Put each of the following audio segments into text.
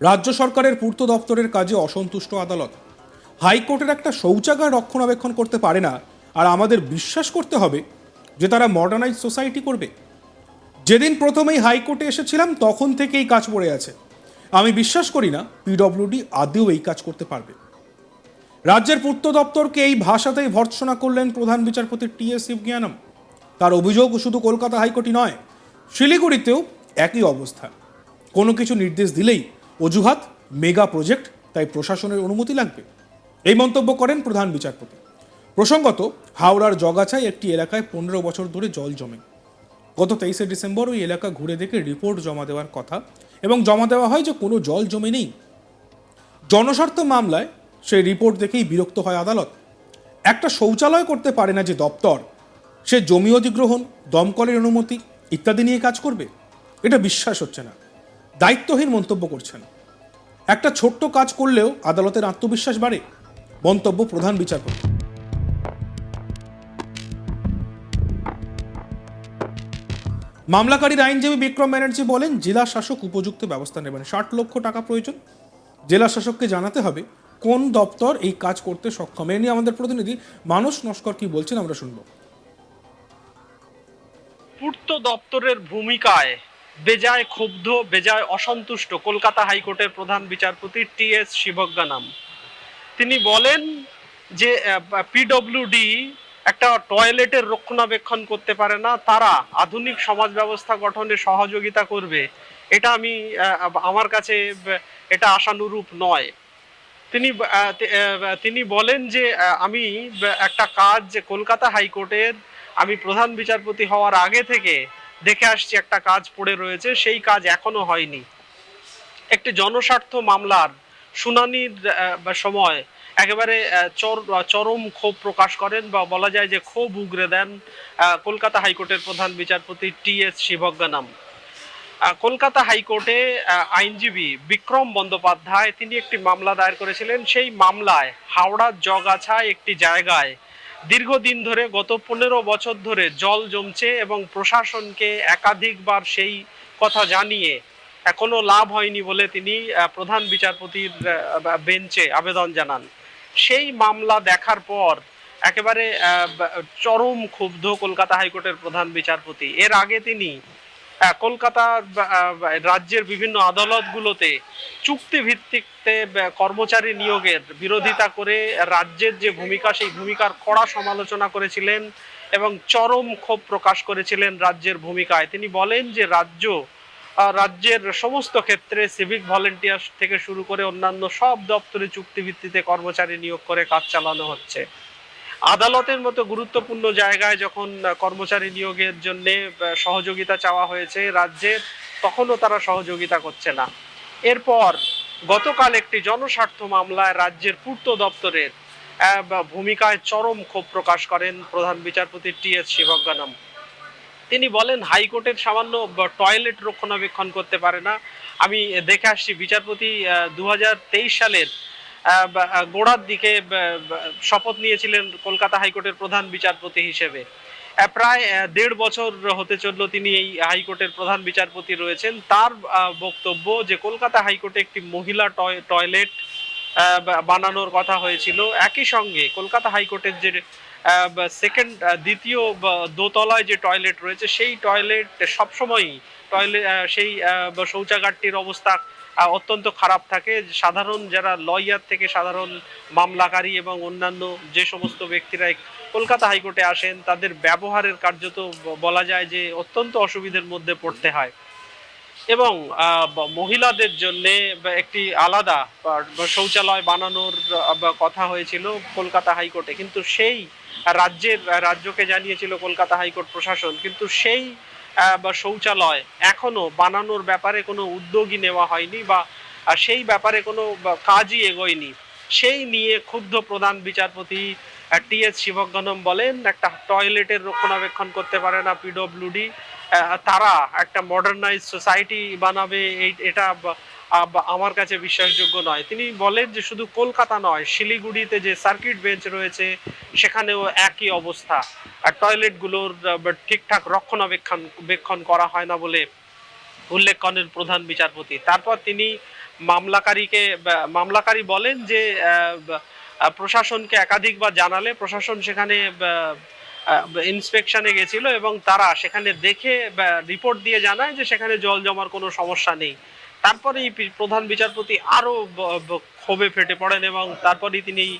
রাজ্য সরকারের পূর্ত দপ্তরের কাজে অসন্তুষ্ট আদালত। হাইকোর্টের একটা শৌচাগার রক্ষণাবেক্ষণ করতে পারে না, আর আমাদের বিশ্বাস করতে হবে যে তারা মডার্নাইজ সোসাইটি করবে। যেদিন প্রথমেই হাইকোর্টে এসেছিলাম, তখন থেকেই কাজ পড়ে আছে। আমি বিশ্বাস করি না পিডব্লিউডি আদেও এই কাজ করতে পারবে। রাজ্যের পূর্ত দপ্তরকে এই ভাষাতেই ভর্ৎসনা করলেন প্রধান বিচারপতি টি এস শিবজ্ঞানম। তার অভিযোগ শুধু কলকাতা হাইকোর্টই নয়, শিলিগুড়িতেও একই অবস্থা। কোনো কিছু নির্দেশ দিলেই অজুহাত, মেগা প্রজেক্ট, তাই প্রশাসনের অনুমতি লাগবে। এই মন্তব্য করেন প্রধান বিচারপতি। প্রসঙ্গত, হাওড়ার জগাছায় একটি এলাকায় পনেরো বছর ধরে জল জমে। গত তেইশে ডিসেম্বর ওই এলাকা ঘুরে দেখে রিপোর্ট জমা দেওয়ার কথা এবং জমা দেওয়া হয় যে কোনো জল জমে নেই। জনস্বার্থ মামলায় সেই রিপোর্ট দেখেই বিরক্ত হয় আদালত। একটা শৌচালয় করতে পারে না যে দপ্তর, সে জমি অধিগ্রহণ, দমকলের অনুমতি ইত্যাদি নিয়ে কাজ করবে। এটা বিশ্বাস হচ্ছে না। দায়িত্বহীন মন্তব্য করছেন। একটা ছোট্ট কাজ করলেও আদালতের আত্মবিশ্বাস বাড়ে, মন্তব্য প্রধান বিচারপতি। মামলাকারীর আইনজীবী বিক্রম ব্যানার্জি বলেন, জেলা শাসক উপযুক্ত ব্যবস্থা নেবেন। ষাট লক্ষ টাকা প্রয়োজন। জেলা শাসককে জানাতে হবে, কোন দপ্তর এই কাজ করতে সক্ষম? এ নিয়ে আমাদের প্রতিনিধি মানস নস্কর কি বলছেন, আমরা শুনব। পূর্ত দপ্তরের ভূমিকায় বেজায় ক্ষুব্ধ, বেজায় অসন্তুষ্ট কলকাতা হাইকোর্টের প্রধান বিচারপতি টি এস শিবজ্ঞানাম। তিনি বলেন যে পিডব্লিউডি একটা টয়লেটের রক্ষণাবেক্ষণ করতে পারে না, তারা আধুনিক সমাজ ব্যবস্থা গঠনে সহযোগিতা করবে। এটা আমি আমার কাছে এটা আশানুরূপ নয়। তিনি তিনি বলেন যে আমি একটা কাজ কলকাতা হাইকোর্টের আমি প্রধান বিচারপতি হওয়ার আগে থেকে দেখে আসছি, একটা কাজ পড়ে রয়েছে, সেই কাজ এখনও হয়নি। একটি জনস্বার্থ মামলার শুনানির সময় একেবারে চর- চরম ক্ষোভ প্রকাশ করেন বা বলা যায় যে ক্ষোভ উগরে দেন কলকাতা হাইকোর্টের প্রধান বিচারপতি টি এস শিবজ্ঞানাম। কলকাতা হাইকোর্টে আইনজীবী বিক্রম বন্দ্যোপাধ্যায়, তিনি একটি মামলা দায়ের করেছিলেন। সেই মামলায় হাওড়ার জগাছায় একটি জায়গায় দীর্ঘদিন ধরে গত পনেরো বছর ধরে জল জমছে এবং প্রশাসনকে একাধিকবার সেই কথা জানিয়ে এখনও লাভ হয়নি বলে তিনি প্রধান বিচারপতির বেঞ্চে আবেদন জানান। সেই মামলা দেখার পর একেবারে চরম ক্ষুব্ধ কলকাতা হাইকোর্টের প্রধান বিচারপতি। এর আগে তিনি কলকাতার রাজ্যের বিভিন্ন আদালতগুলোতে চুক্তি ভিত্তিকতে কর্মচারী নিয়োগের বিরোধিতা করে রাজ্যের যে ভূমিকা, সেই ভূমিকার কড়া সমালোচনা করেছিলেন এবং চরম ক্ষোভ প্রকাশ করেছিলেন রাজ্যের ভূমিকায়। তিনি বলেন যে রাজ্য রাজ্যের সমস্ত ক্ষেত্রে সিভিক ভলেন্টিয়ার থেকে শুরু করে অন্যান্য সব দপ্তরে চুক্তি ভিত্তিতে কর্মচারী নিয়োগ করে কাজ চালানো হচ্ছে। আদালতের মতো গুরুত্বপূর্ণ জায়গায় যখন কর্মচারী নিয়োগের জন্য সহযোগিতা চাওয়া হয়েছে রাজ্যের তখনও তারা সহযোগিতা করছে না। এরপর গতকাল একটি জনস্বার্থ মামলায় রাজ্যের পূর্ত দপ্তরের ভূমিকায় চরম ক্ষোভ প্রকাশ করেন প্রধান বিচারপতি টি এস শিবজ্ঞানম। তিনি বলেন, হাইকোর্টের সামান্য টয়লেট রক্ষণাবেক্ষণ করতে পারে না। আমি দেখে আসছি, বিচারপতি দু হাজার তেইশ সালের গোড়ার দিকে শপথ নিয়েছিলেন কলকাতা হাইকোর্টের প্রধান বিচারপতি হিসেবে। প্রায় দেড় বছর হতে চলল তিনি এই হাইকোর্টের প্রধান বিচারপতি রয়েছেন। তার বক্তব্য যে কলকাতা হাইকোর্টে একটি মহিলা টয়- টয়লেট বানানোর কথা হয়েছিল, একই সঙ্গে কলকাতা হাইকোর্টের যে সেকেন্ড দ্বিতীয় দোতলায় যে টয়লেট রয়েছে, সেই টয়লেট সবসময়ই টয়লেট সেই শৌচাগারটির অবস্থা অত্যন্ত খারাপ থাকে। সাধারণ যারা লয়ার থেকে সাধারণ মামলাকারী এবং অন্যান্য যে সমস্ত ব্যক্তিরা কলকাতা হাইকোর্টে আসেন, তাদের ব্যবহারের কার্যত বলা যায় যে অত্যন্ত অসুবিধার মধ্যে পড়তে হয়। এবং মহিলাদের জন্য একটি আলাদা শৌচালয় বানানোর কথা হয়েছিল কলকাতা হাইকোর্টে। কিন্তু সেই রাজ্যের, রাজ্যকে জানিয়েছিল কলকাতা হাইকোর্ট প্রশাসন। কিন্তু সেই শৌচালয় এখনও বানানোর ব্যাপারে কোনো উদ্যোগই নেওয়া হয়নি বা সেই ব্যাপারে কোনো কাজই এগোয়নি। সেই নিয়ে ক্ষুব্ধ প্রধান বিচারপতি টি এস শিবজ্ঞনম বলেন, একটা টয়লেটের রক্ষণাবেক্ষণ করতে পারে না পিডব্লিউডি তারা একটা মডার্নাইজ সোসাইটি বানাবে, এই, এটা বা- বা- আমার কাছে বিশ্বাসযোগ্য নয়। তিনি বলেন যে শুধু কলকাতা নয়, শিলিগুড়িতে যে সার্কিট বেঞ্চ রয়েছে, সেখানেও একই অবস্থা। আর টয়লেটগুলোর ঠিকঠাক রক্ষণাবেক্ষণ, বেক্ষণ করা হয় না বলে উল্লেখ করেন প্রধান বিচারপতি। তারপর তিনি মামলাকারীকে মামলাকারী বলেন যে প্রশাসনকে একাধিকবার জানালে প্রশাসন সেখানে ইন্সপেকশনে গেছিল এবং তারা সেখানে দেখে রিপোর্ট দিয়ে জানায় যে সেখানে জল জমার কোনো সমস্যা নেই। তারপরে প্রধান বিচারপতি আরও ব- ব- ক্ষোভে ফেটে পড়েন এবং তারপরেই তিনি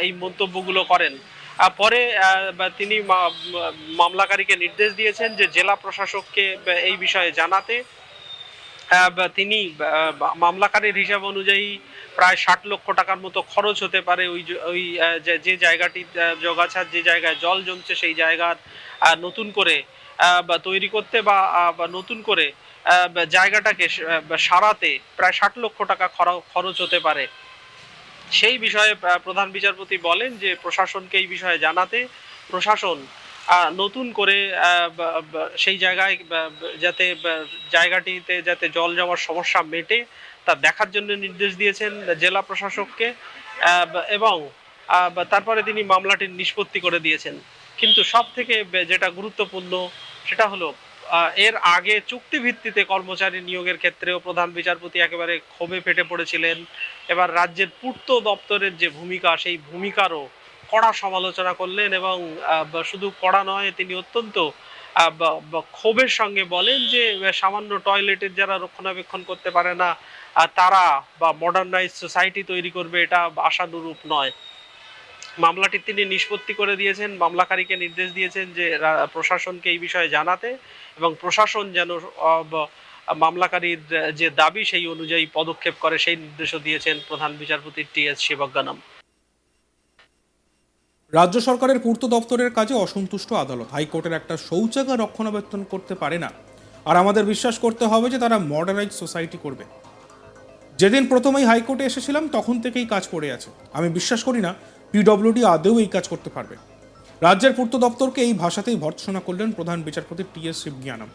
এই, মন্তব্যগুলো করেন। পরে তিনি মামলাকারীকে নির্দেশ দিয়েছেন যে জেলা প্রশাসককে এই বিষয়ে জানাতে। তিনি মামলাকারীর হিসাব অনুযায়ী প্রায় ষাট লক্ষ টাকার মতো খরচ হতে পারে ওই ওই যে- জায়গাটি জগাছার যে জায়গায় জল জমছে সেই জায়গার নতুন করে তৈরি করতে বা নতুন করে জায়গাটাকে সারাতে প্রায় ষাট লক্ষ টাকা খর- খরচ হতে পারে। সেই বিষয়ে প্রধান বিচারপতি বলেন যে প্রশাসনকে এই বিষয়ে জানাতে প্রশাসন নতুন করে সেই জায়গায় যাতে জায়গাটিতে যাতে জল জমার সমস্যা মেটে, তা দেখার জন্য নির্দেশ দিয়েছেন জেলা প্রশাসককে এবং তারপরে তিনি মামলাটির নিষ্পত্তি করে দিয়েছেন। কিন্তু সব থেকে যেটা গুরুত্বপূর্ণ সেটা হলো এর আগে চুক্তি ভিত্তিতে কর্মচারী নিয়োগের ক্ষেত্রেও প্রধান বিচারপতি একেবারে ক্ষোভে ফেটে পড়েছিলেন। এবার রাজ্যের পূর্ত দপ্তরের যে ভূমিকা, সেই ভূমিকারও কড়া সমালোচনা করলেন এবং শুধু কড়া নয়, তিনি অত্যন্ত ক্ষোভের সঙ্গে বলেন যে সামান্য টয়লেটের যারা রক্ষণাবেক্ষণ করতে পারে না তারা বা মডার্নাইজ সোসাইটি তৈরি করবে, এটা আশানুরূপ নয়। মামলাটি তিনি নিষ্পত্তি করে দিয়েছেন, মামলাকারীকে নির্দেশ দিয়েছেন যে প্রশাসনকে এই বিষয়ে জানাতে এবং প্রশাসন যেন মামলাকারীর যে দাবি সেই অনুযায়ী পদক্ষেপ করে সেই নির্দেশও দিয়েছেন প্রধান বিচারপতি টি এস শিবজ্ঞানম। রাজ্য সরকারের পূর্ত দপ্তরের কাজে অসন্তুষ্ট আদালত। হাইকোর্টের একটা শৌচাগার রক্ষণাবেক্ষণ করতে পারে না। আর আমাদের বিশ্বাস করতে হবে যে তারা মডার্নাইজ সোসাইটি করবে। যেদিন প্রথমেই হাইকোর্টে এসেছিলাম, তখন থেকেই কাজ পড়ে আছে। আমি বিশ্বাস করি না পিডব্লিউডি আদেও এই কাজ করতে পারবে। রাজ্যের পূর্ত দপ্তরকে এই ভাষাতেই ভর্ৎসনা করলেন প্রধান বিচারপতি টি এস শিবজ্ঞানম।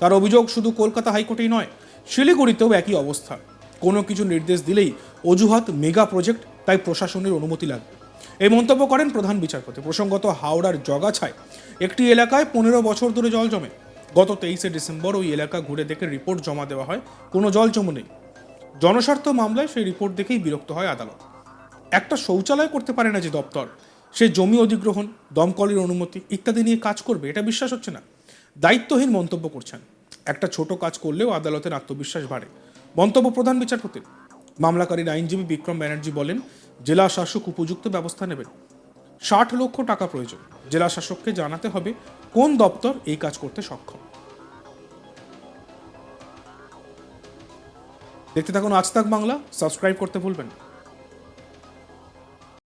তার অভিযোগ শুধু কলকাতা হাইকোর্টেই নয়, শিলিগুড়িতেও একই অবস্থা। কোনো কিছু নির্দেশ দিলেই অজুহাত মেগা প্রজেক্ট, তাই প্রশাসনের অনুমতি লাগবে। এই মন্তব্য করেন প্রধান বিচারপতি। প্রসঙ্গত হাওড়ার জগাছায় একটি এলাকায় পনেরো বছর ধরে জল জমে। গত তেইশে ডিসেম্বর ওই এলাকা ঘুরে দেখে রিপোর্ট জমা দেওয়া হয়, কোনো জল জমে নেই জনস্বার্থ মামলায় সেই রিপোর্ট দেখেই বিরক্ত হয় আদালত। একটা শৌচালয় করতে পারে না যে দপ্তর, সে জমি অধিগ্রহণ, দমকলের অনুমতি ইত্যাদি নিয়ে কাজ করবে, এটা বিশ্বাস হচ্ছে না। দায়িত্বহীন মন্তব্য করছেন। একটা ছোট কাজ করলেও আদালতের আত্মবিশ্বাস বাড়ে। মন্তব্য প্রধান বিচারপতির মামলাকারীর আইনজীবী বিক্রম ব্যানার্জি বলেন, জেলা শাসক উপযুক্ত ব্যবস্থা নেবেন। ষাট লক্ষ টাকা প্রয়োজন। জেলা শাসককে জানাতে হবে কোন দপ্তর এই কাজ করতে সক্ষম। দেখতে থাকুন আজ তাক বাংলা, সাবস্ক্রাইব করতে ভুলবেন না।